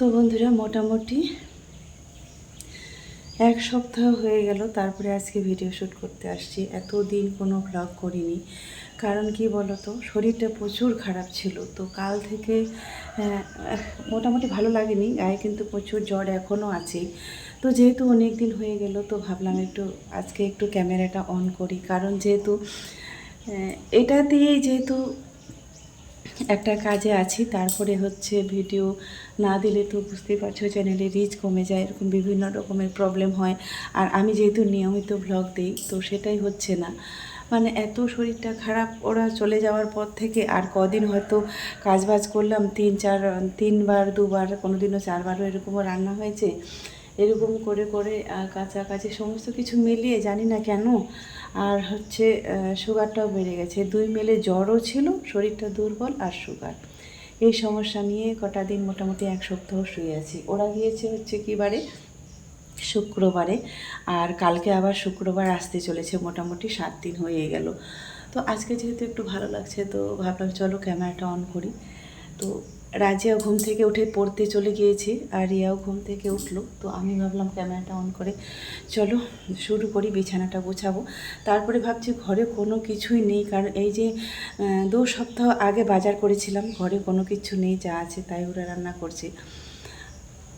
তো বন্ধুরা, মোটামুটি এক সপ্তাহ হয়ে গেল, তারপরে আজকে ভিডিও শ্যুট করতে আসছি। এতদিন কোনো ব্লগ করিনি। কারণ কি বলো তো শরীরটা প্রচুর খারাপ ছিল। তো কাল থেকে মোটামুটি ভালো লাগেনি, গায়ে কিন্তু প্রচুর জ্বর এখনও আছে। তো যেহেতু অনেক দিন হয়ে গেল, তো ভাবলাম একটু আজকে একটু ক্যামেরাটা অন করি। কারণ যেহেতু এটা দিয়েই যেহেতু একটা কাজে আছি, তারপরে হচ্ছে ভিডিও না দিলে তো বুঝতেই পারছ চ্যানেলে রিচ কমে যায়, এরকম বিভিন্ন রকমের প্রবলেম হয়। আর আমি যেহেতু নিয়মিত ব্লগ দিই, তো সেটাই হচ্ছে না। মানে এত শরীরটা খারাপ, ওরা চলে যাওয়ার পর থেকে আর কদিন হয়তো কাজবাজ করলাম, তিন চার, তিনবার, দুবার কোনো দিনও চারবারও এরকমও রান্না হয়েছে। এরকম করে করে কাছাকাছি সমস্ত কিছু মিলিয়ে জানি না কেন আর হচ্ছে সুগারটাও বেড়ে গেছে। দুই মেলে জ্বরও ছিল, শরীরটা দুর্বল আর সুগার এই সমস্যা নিয়ে কটা দিন মোটামুটি এক সপ্তাহ শুয়ে আছি। ওরা গিয়েছে হচ্ছে কি বারে? শুক্রবারে। আর কালকে আবার শুক্রবার আসতে চলেছে, মোটামুটি সাত দিন হয়ে গেল। তো আজকে যেহেতু একটু ভালো লাগছে, তো ভাবলাম চলো ক্যামেরাটা অন করি। তো রাজিয়া ঘুম থেকে উঠে পড়তে চলে গিয়েছে আর রিয়াও ঘুম থেকে উঠল। তো আমি ভাবলাম ক্যামেরাটা অন করে চলো শুরু করি বিছানাটা গোছাবো। তারপরে ভাবছি ঘরে কোনো কিছুই নেই কারণ এই যে দু সপ্তাহ আগে বাজার করেছিলাম ঘরে কোনো কিছু নেই যা আছে তাই ওরা রান্না করছে।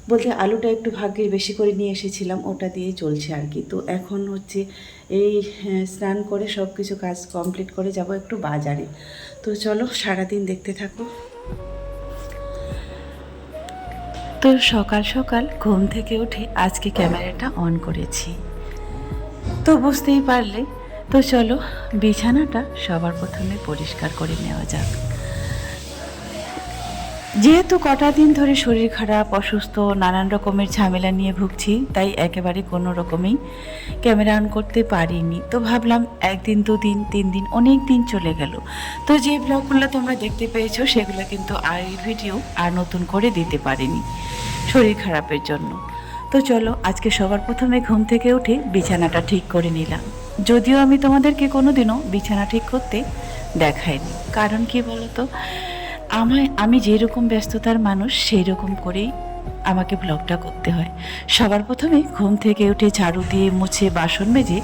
বলতে আলুটা একটু ভাগ্যের বেশি করে নিয়ে এসেছিলাম ওটা দিয়ে চলছে আর কি। তো এখন হচ্ছে এই হ্যাঁ, স্নান করে সব কিছু কাজ কমপ্লিট করে যাব একটু বাজারে। তো চলো সারাদিন দেখতে থাকো। তো সকাল সকাল ঘুম থেকে উঠে আজকে ক্যামেরাটা অন করেছি। তো বুঝতেই পারলে, তো চলো বিছানাটা সবার প্রথমে পরিষ্কার করে নেওয়া যাক। যেহেতু কটা দিন ধরে শরীর খারাপ, অসুস্থ, নানান রকমের ঝামেলা নিয়ে ভুগছি, তাই একেবারে কোনো রকমেই ক্যামেরা অন করতে পারিনি। তো ভাবলাম একদিন, দুদিন, তিন দিন, অনেক দিন চলে গেল। তো যে ব্লগগুলো তোমরা দেখতে পেয়েছ, সেগুলো কিন্তু আর এই ভিডিও আর নতুন করে দিতে পারিনি শরীর খারাপের জন্য। তো চলো, আজকে সবার প্রথমে ঘুম থেকে উঠে বিছানাটা ঠিক করে নিলাম। যদিও আমি তোমাদেরকে কোনোদিনও বিছানা ঠিক করতে দেখাইনি। কারণ কি বলতো? আমায়, আমি যেরকম ব্যস্ততার মানুষ সেই রকম করেই আমাকে ব্লগটা করতে হয়। সবার প্রথমে ঘুম থেকে উঠে ঝাড়ু দিয়ে মুছে বাসন মেজে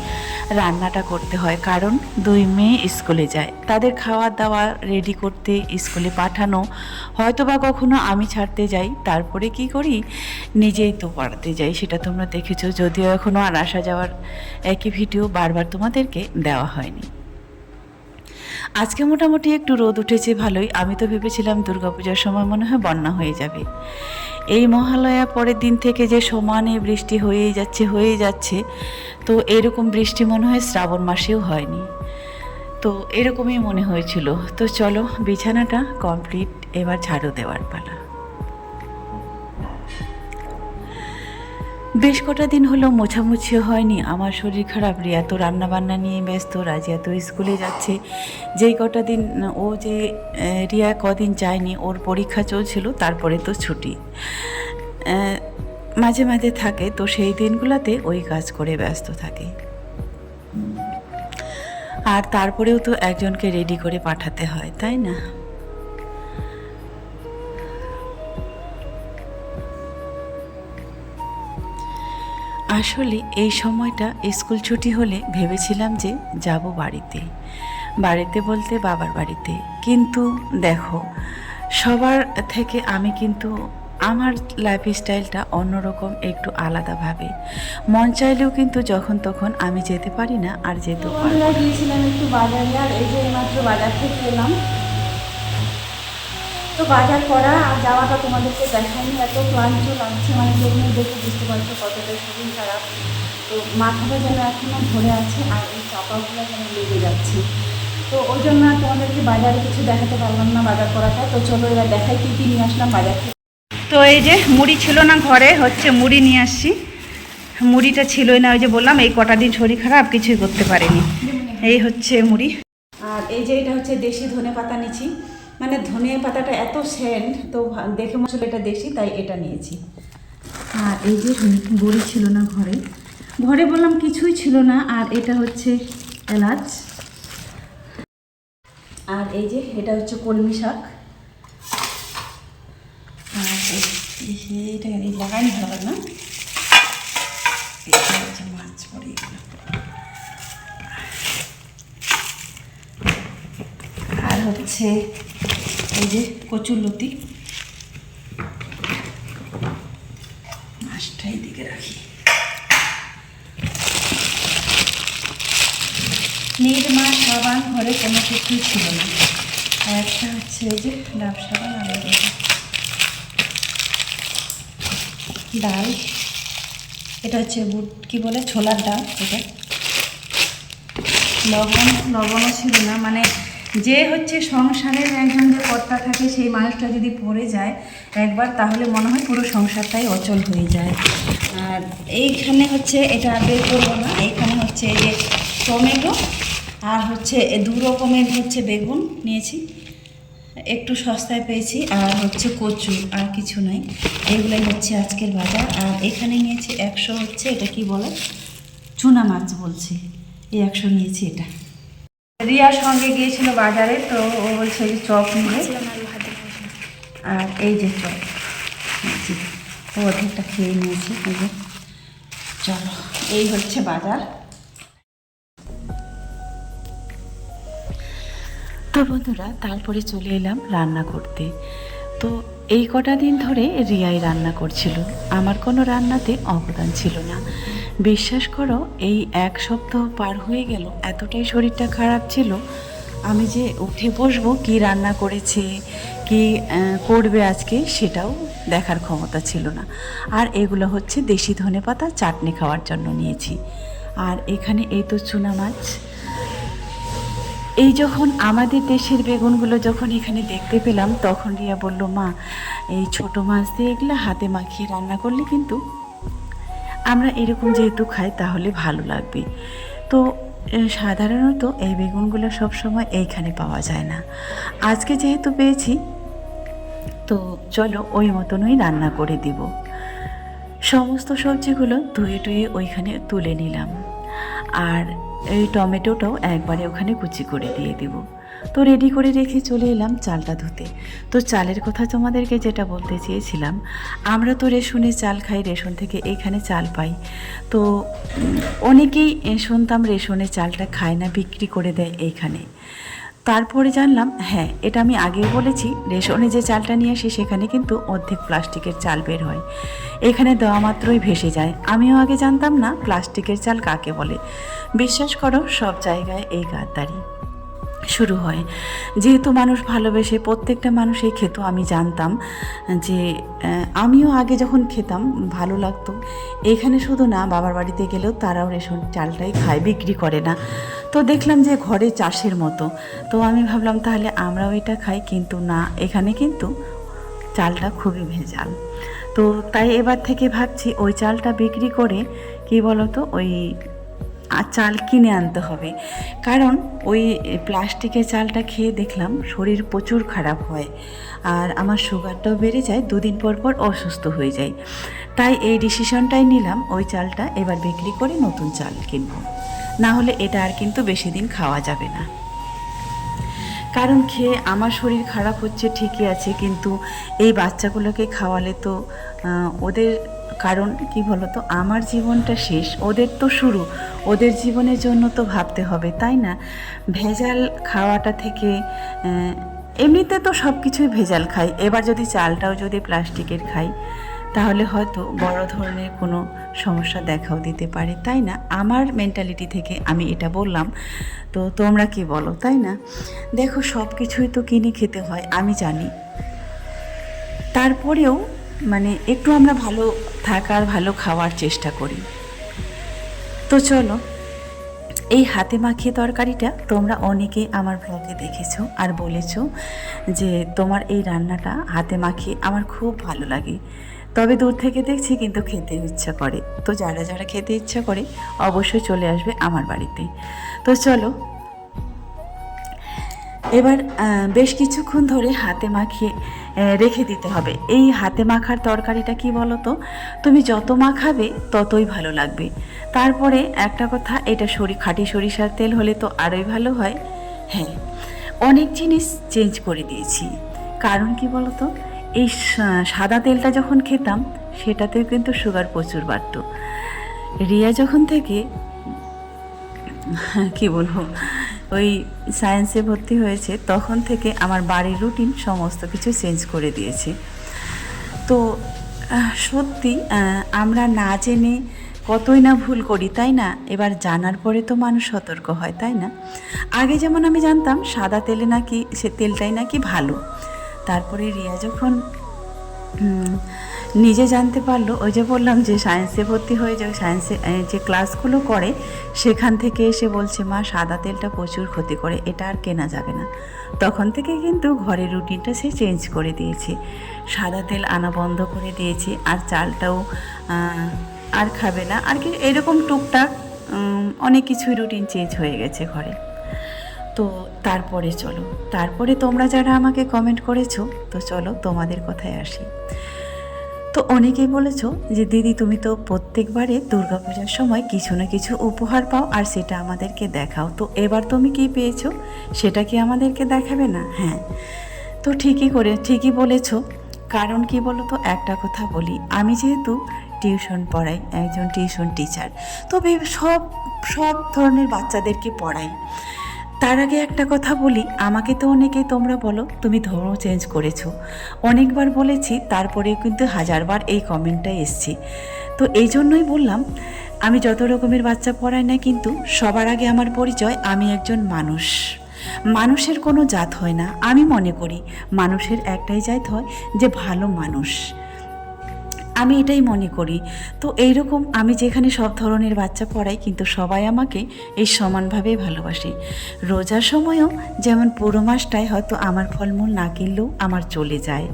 রান্নাটা করতে হয়, কারণ দুই মেয়ে স্কুলে যায়। তাদের খাওয়া দাওয়া রেডি করতে স্কুলে পাঠানো হয়তো বা কখনো আমি ছাড়তে যাই, তারপরে কি করি? নিজেই তো পড়াতে যাই, সেটা তোমরা দেখেছ, যদিও এখনও আর আসা যাওয়ার একই ভিডিও বারবার তোমাদেরকে দেওয়া হয়নি। আজকে মোটামুটি একটু রোদ উঠেছে ভালোই। আমি তো ভেবেছিলাম দুর্গাপূজার সময় মনে হয় বন্যা হয়ে যাবে। এই মহালয়া পরের দিন থেকে যে সমানে বৃষ্টি হয়েই যাচ্ছে হয়েই যাচ্ছে, তো এরকম বৃষ্টি মনে হয় শ্রাবণ মাসেও হয়নি। তো এরকমই মনে হয়েছিল। তো চলো, বিছানাটা কমপ্লিট এবার ঝাড়ু দেওয়ার পালা। বেশ কটা দিন হলো মোছামুছিও হয়নি। আমার শরীর খারাপ। রিয়া তো রান্নাবান্না নিয়ে ব্যস্ত, রাজিয়া তো স্কুলে যাচ্ছে। যেই কটা দিন, ও যে রিয়া কদিন যায়নি, ওর পরীক্ষা চলছিল, তারপরে তো ছুটি। মাঝে মাঝে থাকে, তো সেই দিনগুলোতে ওই কাজ করে ব্যস্ত থাকে। আর তারপরেও তো একজনকে রেডি করে পাঠাতে হয়, তাই না? আসলে এই সময়টা স্কুল ছুটি হলে ভেবেছিলাম যে যাব বাড়িতে। বাড়িতে বলতে বাবার বাড়িতে। কিন্তু দেখো, সবার থেকে আমি কিন্তু আমার লাইফ স্টাইলটা অন্যরকম, একটু আলাদাভাবে। মন চাইলেও কিন্তু যখন তখন আমি যেতে পারি না আর যেতেও পারি। গিয়েছিলাম একটু বাজারে আর এই যে মাত্র বাজার থেকে এলাম। তো বাজার করা আর যাওয়াটা তোমাদেরকে দেখাইনি এত ক্লান্ত লাগছে মানে যেমনি দেখে বুঝতে পারছ কতটা শরীর খারাপ। তো মাথাটা যেন এখনও ধরে আছে আর এই চাপাগুলো যেন লেগে যাচ্ছে। তো ওই জন্য আর তোমাদেরকে বাজারে কিছু দেখাতে পারলাম না বাজার করাটা। তো চলো এবার দেখাই কী কী নিয়ে আসলাম বাজার থেকে। তো এই যে মুড়ি ছিল না ঘরে হচ্ছে মুড়ি নিয়ে আসছি। মুড়িটা ছিলই না ওই যে বললাম এই কটা দিন শরীর খারাপ কিছুই করতে পারিনি। এই হচ্ছে মুড়ি। আর এই যে এটা হচ্ছে দেশি ধনে পাতা নিয়েছি মানে ধনে পাতাটা এত সেন্ট তো দেখে মশলা এটা দেশি তাই এটা নিয়েছি। আর এই যে বড়ি ছিল না ঘরে? ঘরে বললাম কিছুই ছিল না আর এটা হচ্ছে এলাচ। আর এই যে এটা হচ্ছে কলমি শাক। আর এই এইটা এই লাগানি ভালো না। এটা হচ্ছে মাছ আর হচ্ছে এই যে কচুর লতি। মাছটা এইদিকে রাখি। নির্মা সাবান ঘরে কোনো কিছুই ছিল না। একটা হচ্ছে এই যে ডাব সাবান যে ডাল। এটা হচ্ছে বুট, কি বলে? ছোলার ডাল, এটা। লবণ, লবণও ছিল না মানে যে হচ্ছে সংসারের একজন যে কর্তা থাকে, সেই মানুষটা যদি পড়ে যায় একবার, তাহলে মনে হয় পুরো সংসারটাই অচল হয়ে যায়। আর এইখানে হচ্ছে এটা বের করব না, এইখানে হচ্ছে এই যে টমেটো আর হচ্ছে দু রকমের হচ্ছে বেগুন নিয়েছি। একটু সস্তায় পেয়েছি, আর হচ্ছে কচু আর কিছু নাই। এগুলাই হচ্ছে আজকের বাজার। আর এখানে নিয়েছি একশো হচ্ছে, এটা কি বলে? চুনা মাছ বলছি। এই একশো নিয়েছি এটা। রিয়ার সঙ্গে গিয়েছিল বাজারে, তো ও বলছে যে চপ নিয়ে। আর এই যে চপ। ও অর্ধেকটা খেয়ে নিয়েছি, এই যে। চলো, এই হচ্ছে বাজার। তো বন্ধুরা, তারপরে চলে এলাম রান্না করতে। তো এই কটা দিন ধরে রিয়াই রান্না করছিল। আমার কোনো রান্নাতে অবদান ছিল না। বিশ্বাস করো, এই এক সপ্তাহ পার হয়ে গেল, এতটাই শরীরটা খারাপ ছিল, আমি যে উঠে বসবো, কি রান্না করেছে, কি করবে আজকে, সেটাও দেখার ক্ষমতা ছিল না। আর এগুলো হচ্ছে দেশি ধনে পাতা চাটনি খাওয়ার জন্য নিয়েছি। আর এখানে এই তো চুনা মাছ। এই যখন আমাদের দেশের বেগুনগুলো যখন এখানে দেখতে পেলাম, তখন রিয়া বলল, মা, এই ছোট মাছ দিয়ে এগুলো হাতে মাখিয়ে রান্না করলে কিন্তু আমরা এরকম যেহেতু খাই, তাহলে ভালো লাগবে। তো সাধারণত এই বেগুনগুলো সবসময় এইখানে পাওয়া যায় না। আজকে যেহেতু পেয়েছি, তো চলো ওই মতনই রান্না করে দিব। সমস্ত সবজিগুলো ধুয়ে টুয়ে ওইখানে তুলে নিলাম। আর এই টমেটোটাও একবারে ওখানে কুচি করে দিয়ে দিব। তো রেডি করে রেখে চলে এলাম চালটা ধুতে। তো চালের কথা তোমাদেরকে যেটা বলতে চেয়েছিলাম, আমরা তো রেশনে চাল খাই, রেশন থেকে এখানে চাল পাই। তো অনেকেই শুনতাম রেশনে চালটা খায় না, বিক্রি করে দেয় এইখানে তারপরে জানলাম হ্যাঁ এটা আমি আগেও বলেছি, রেশনে যে চালটা নিয়ে আসি সেখানে কিন্তু অর্ধেক প্লাস্টিকের চাল বের হয়। এখানে দেওয়া মাত্রই ভেসে যায়। আমিও আগে জানতাম না প্লাস্টিকের চাল কাকে বলে। বিশ্বাস করো, সব জায়গায় এই গাদ্দারি। শুরু হয়। যেহেতু মানুষ ভালোবেসে প্রত্যেকটা মানুষই খেত, আমি জানতাম যে আমিও আগে যখন খেতাম, ভালো লাগতো। এখানে শুধু না, বাবার বাড়িতে গেলেও তারাও রেশন চালটাই খায়, বিক্রি করে না। তো দেখলাম যে, ঘরে চাষের মতো। তো আমি ভাবলাম, তাহলে আমরাও এটা খাই, কিন্তু না, এখানে কিন্তু চালটা খুবই ভেজাল। তো তাই এবার থেকে ভাবছি, ওই চালটা বিক্রি করে, কি বলতো, ওই আর চাল কিনে আনতে হবে। কারণ ওই প্লাস্টিকের চালটা খেয়ে দেখলাম শরীর প্রচুর খারাপ হয় আর আমার সুগারটাও বেড়ে যায়, দুদিন পর পর অসুস্থ হয়ে যায়। তাই এই ডিসিশনটাই নিলাম, ওই চালটা এবার বিক্রি করে নতুন চাল কিনবো। না হলে এটা আর কিন্তু বেশি দিন খাওয়া যাবে না। কারণ খেয়ে আমার শরীর খারাপ হচ্ছে ঠিকই আছে, কিন্তু এই বাচ্চাগুলোকে খাওয়ালে তো ওদের কারণ কি বলতো? আমার জীবনটা শেষ, ওদের তো শুরু। ওদের জীবনের জন্য তো ভাবতে হবে, তাই না? ভেজাল খাওয়াটা থেকে এমনিতে তো সব কিছুই ভেজাল খাই। এবার যদি চালটাও যদি প্লাস্টিকের খাই, তাহলে হয়তো বড় ধরনের কোনো সমস্যা দেখাও দিতে পারে, তাই না? আমার মেন্টালিটি থেকে আমি এটা বললাম। তো তোমরা কি বলো, তাই না? দেখো সব কিছুই তো কিনে খেতে হয়, আমি জানি। তারপরেও মানে একটু আমরা ভালো থাকার ভালো খাওয়ার চেষ্টা করি। তো চলো, এই হাতে মাখিয়ে তরকারিটা তোমরা অনেকেই আমার ব্লগে দেখেছ আর বলেছ যে তোমার এই রান্নাটা হাতে মাখিয়ে আমার খুব ভালো লাগে। তবে দূর থেকে দেখছি কিন্তু খেতে ইচ্ছা করে। তো যারা যারা খেতে ইচ্ছা করে অবশ্যই চলে আসবে আমার বাড়িতে। তো চলো এবার বেশ কিছুক্ষণ ধরে হাতে মাখিয়ে রেখে দিতে হবে। এই হাতে মাখার তরকারিটা কি বলো তো তুমি যত মাখাবে, ততই ভালো লাগবে। তারপরে একটা কথা, এটা সরি, খাঁটি সরিষার তেল হলে তো আরোই ভালো হয়। হ্যাঁ অনেক জিনিস চেঞ্জ করে দিয়েছি। কারণ কি বলো তো এই সাদা তেলটা যখন খেতাম, সেটাতেও কিন্তু সুগার প্রচুর বাড়ত। রিয়া যখন থেকে, কি বলব? ওই সায়েন্সে ভর্তি হয়েছে, তখন থেকে আমার বাড়ির রুটিন সমস্ত কিছু চেঞ্জ করে দিয়েছে। তো সত্যি আমরা না জেনে কতই না ভুল করি, তাই না? এবার জানার পরে তো মানুষ সতর্ক হয়, তাই না? আগে যেমন আমি জানতাম, সাদা তেলে নাকি সে তেলটাই নাকি ভালো। তারপরে রিয়া যখন নিজে জানতে পারল, ওই যে বললাম যে সায়েন্সে ভর্তি হয়ে যায় সায়েন্সে যে ক্লাসগুলো করে, সেখান থেকে এসে বলছে, মা, সাদা তেলটা প্রচুর ক্ষতি করে, এটা আর কেনা যাবে না। তখন থেকে কিন্তু ঘরের রুটিনটা সে চেঞ্জ করে দিয়েছে। সাদা তেল আনা বন্ধ করে দিয়েছে, আর চালটাও আর খাবে না। আর কি, এরকম টুকটাক অনেক কিছুই রুটিন চেঞ্জ হয়ে গেছে ঘরে। তো তারপরে চলো। তারপরে তোমরা যারা আমাকে কমেন্ট করেছ, তো চলো তোমাদের কথায় আসি। তো অনেকেই বলেছ যে, দিদি, তুমি তো প্রত্যেকবারে দুর্গাপূজার সময় কিছু না কিছু উপহার পাও আর সেটা আমাদেরকে দেখাও। তো এবার তুমি কি পেয়েছ? সেটা কি আমাদেরকে দেখাবে না? হ্যাঁ। তো ঠিকই করে, ঠিকই বলেছ। কারণ কি বলো তো একটা কথা বলি, আমি যেহেতু টিউশন পড়াই, একজন টিউশন টিচার, তবে সব সব ধরনের বাচ্চাদেরকে পড়াই। তার আগে একটা কথা বলি, আমাকে তো অনেকেই তোমরা বলো, তুমি ধর্ম চেঞ্জ করেছ। অনেকবার বলেছি, তারপরেও কিন্তু হাজারবার এই কমেন্টটা এসছে। তো এই জন্যই বললাম, আমি যত রকমের বাচ্চা পড়াই না কিন্তু, সবার আগে আমার পরিচয়, আমি একজন মানুষ। মানুষের কোনো জাত হয় না, আমি মনে করি। মানুষের একটাই জাত হয় যে ভালো মানুষ। আমি এটাই মনে করি। তো এইরকম আমি যেখানে সব ধরনের বাচ্চা পড়াই, কিন্তু সবাই আমাকে এই সমানভাবে ভালোবাসে। রোজার সময়ও যেমন পুরো মাসটায় হয়তো আমার ফলমূল না কিনলেও আমার চলে যায়।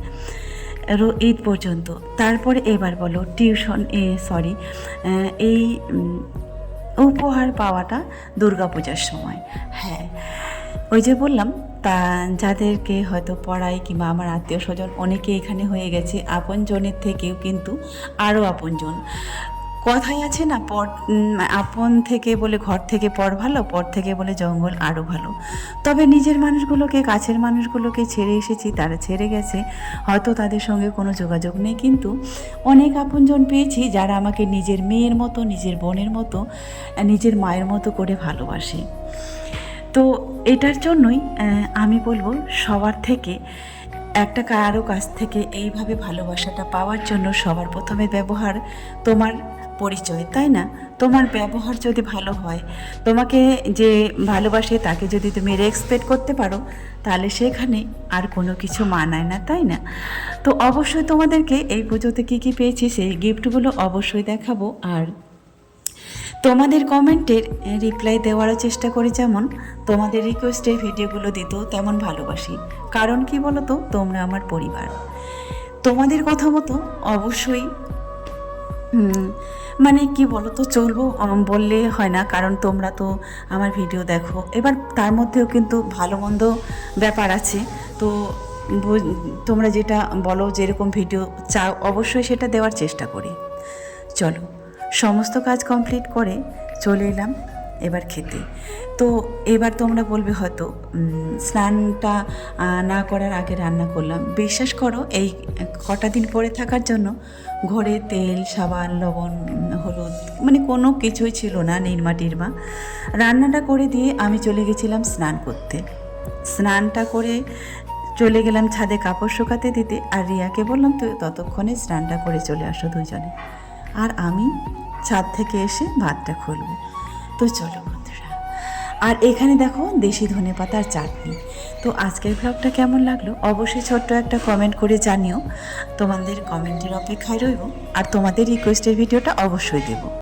ঈদ পর্যন্ত। তারপরে এবার বলো, টিউশন, এ সরি এই উপহার পাওয়াটা দুর্গাপূজার সময়। হ্যাঁ। ওই যে বললাম, তা যাদেরকে হয়তো পড়াই কিংবা আমার আত্মীয় স্বজন অনেকে এখানে হয়ে গেছে, আপনজনের থেকেও কিন্তু আরও আপনজন। কথাই আছে না, পর আপন থেকে বলে ঘর থেকে পর ভালো, পর থেকে বলে জঙ্গল আরও ভালো। তবে নিজের মানুষগুলোকে, কাছের মানুষগুলোকে ছেড়ে এসেছি, তারা ছেড়ে গেছে। হয়তো তাদের সঙ্গে কোনো যোগাযোগ নেই, কিন্তু অনেক আপনজন পেয়েছি যারা আমাকে নিজের মেয়ের মতো, নিজের বোনের মতো, নিজের মায়ের মতো করে ভালোবাসে। তো এটার জন্যই আমি বলব সবার থেকে একটা কারও কাছ থেকে এইভাবে ভালোবাসাটা পাওয়ার জন্য সবার প্রথমে ব্যবহার তোমার পরিচয়, তাই না? তোমার ব্যবহার যদি ভালো হয়, তোমাকে যে ভালোবাসে তাকে যদি তুমি রেসপেক্ট করতে পারো, তাহলে সেখানে আর কোনো কিছু মানায় না, তাই না? তো অবশ্যই তোমাদেরকে এই পুজোতে কী কী পেয়েছি, সেই গিফটগুলো অবশ্যই দেখাবো। আর তোমাদের কমেন্টের রিপ্লাই দেওয়ারও চেষ্টা করি যেমন, তোমাদের রিকোয়েস্টে ভিডিওগুলো দিতেও তেমন ভালোবাসি। কারণ কি বলো তো তোমরা আমার পরিবার। তোমাদের কথা মতো অবশ্যই মানে কি বলো তো চলবো বললে হয় না, কারণ তোমরা তো আমার ভিডিও দেখো। এবার তার মধ্যেও কিন্তু ভালো মন্দ ব্যাপার আছে। তো তোমরা যেটা বলো, যেরকম ভিডিও চাও, অবশ্যই সেটা দেওয়ার চেষ্টা করি। চলো। সমস্ত কাজ কমপ্লিট করে চলে এলাম এবার খেতে। তো এবার তোমরা বলবে হয়তো স্নানটা না করার আগে রান্না করলাম। বিশ্বাস করো, এই কটা দিন পরে থাকার জন্য ঘরে তেল, সাবান, লবণ, হলুদ মানে কোনো কিছুই ছিল না, নির্মা টিরমা। রান্নাটা করে দিয়ে আমি চলে গেছিলাম স্নান করতে। স্নানটা করে চলে গেলাম ছাদে কাপড় শুকাতে দিতে, আর রিয়াকে বললাম, তুই ততক্ষণে স্নানটা করে চলে আসো দুজনে। আর আমি ছাদ থেকে এসে ভাতটা খুলব। তো চলো বন্ধুরা, আর এখানে দেখো দেশি ধনে পাতার চাটনি। তো আজকের ব্লগটা কেমন লাগল অবশ্যই ছোট্ট একটা কমেন্ট করে জানিও। তোমাদের কমেন্টের অপেক্ষায় রইব আর তোমাদের রিকোয়েস্টের ভিডিওটা অবশ্যই দেবো।